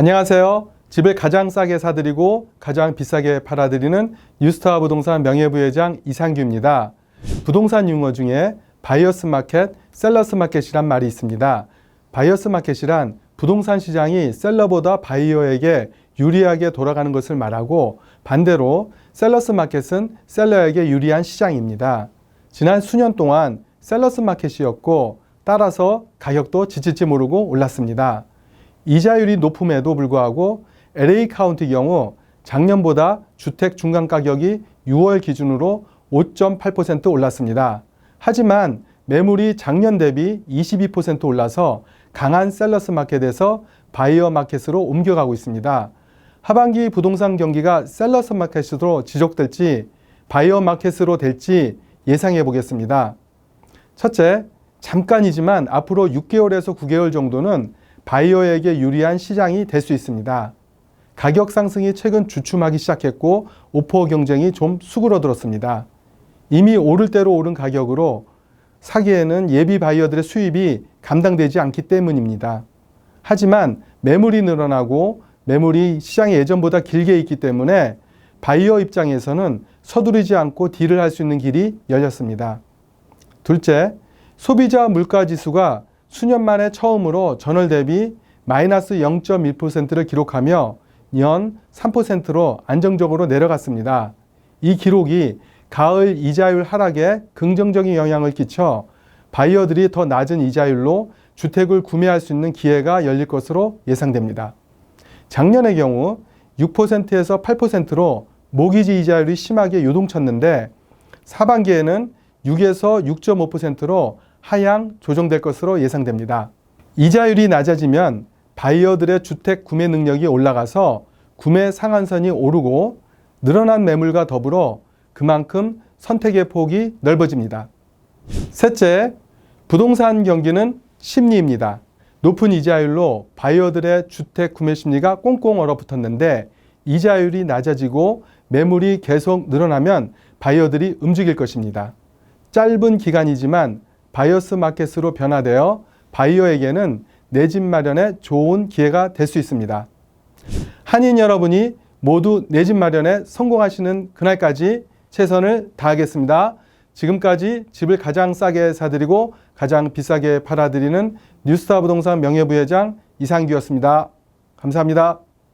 안녕하세요. 집을 가장 싸게 사드리고 가장 비싸게 팔아드리는 뉴스타와 부동산 명예부회장 이상규입니다. 부동산 용어 중에 바이어스 마켓, 셀러스 마켓이란 말이 있습니다. 바이어스 마켓이란 부동산 시장이 셀러보다 바이어에게 유리하게 돌아가는 것을 말하고 반대로 셀러스 마켓은 셀러에게 유리한 시장입니다. 지난 수년 동안 셀러스 마켓이었고 따라서 가격도 지칠지 모르고 올랐습니다. 이자율이 높음에도 불구하고 LA 카운티 경우 작년보다 주택 중간 가격이 6월 기준으로 5.8% 올랐습니다. 하지만 매물이 작년 대비 22% 올라서 강한 셀러스 마켓에서 바이어 마켓으로 옮겨가고 있습니다. 하반기 부동산 경기가 셀러스 마켓으로 지속될지 바이어 마켓으로 될지 예상해 보겠습니다. 첫째, 잠깐이지만 앞으로 6개월에서 9개월 정도는 바이어에게 유리한 시장이 될 수 있습니다. 가격 상승이 최근 주춤하기 시작했고 오퍼 경쟁이 좀 수그러들었습니다. 이미 오를 대로 오른 가격으로 사기에는 예비 바이어들의 수입이 감당되지 않기 때문입니다. 하지만 매물이 늘어나고 매물이 시장이 예전보다 길게 있기 때문에 바이어 입장에서는 서두르지 않고 딜을 할 수 있는 길이 열렸습니다. 둘째, 소비자 물가 지수가 수년 만에 처음으로 전월 대비 마이너스 0.1%를 기록하며 연 3%로 안정적으로 내려갔습니다. 이 기록이 가을 이자율 하락에 긍정적인 영향을 끼쳐 바이어들이 더 낮은 이자율로 주택을 구매할 수 있는 기회가 열릴 것으로 예상됩니다. 작년의 경우 6%에서 8%로 모기지 이자율이 심하게 요동쳤는데 하반기에는 6에서 6.5%로 하향 조정될 것으로 예상됩니다. 이자율이 낮아지면 바이어들의 주택 구매 능력이 올라가서 구매 상한선이 오르고 늘어난 매물과 더불어 그만큼 선택의 폭이 넓어집니다. 셋째, 부동산 경기는 심리입니다. 높은 이자율로 바이어들의 주택 구매 심리가 꽁꽁 얼어붙었는데 이자율이 낮아지고 매물이 계속 늘어나면 바이어들이 움직일 것입니다. 짧은 기간이지만 바이어스 마켓으로 변화되어 바이어에게는 내 집 마련에 좋은 기회가 될 수 있습니다. 한인 여러분이 모두 내 집 마련에 성공하시는 그날까지 최선을 다하겠습니다. 지금까지 집을 가장 싸게 사드리고 가장 비싸게 팔아드리는 뉴스타 부동산 명예부회장 이상규였습니다. 감사합니다.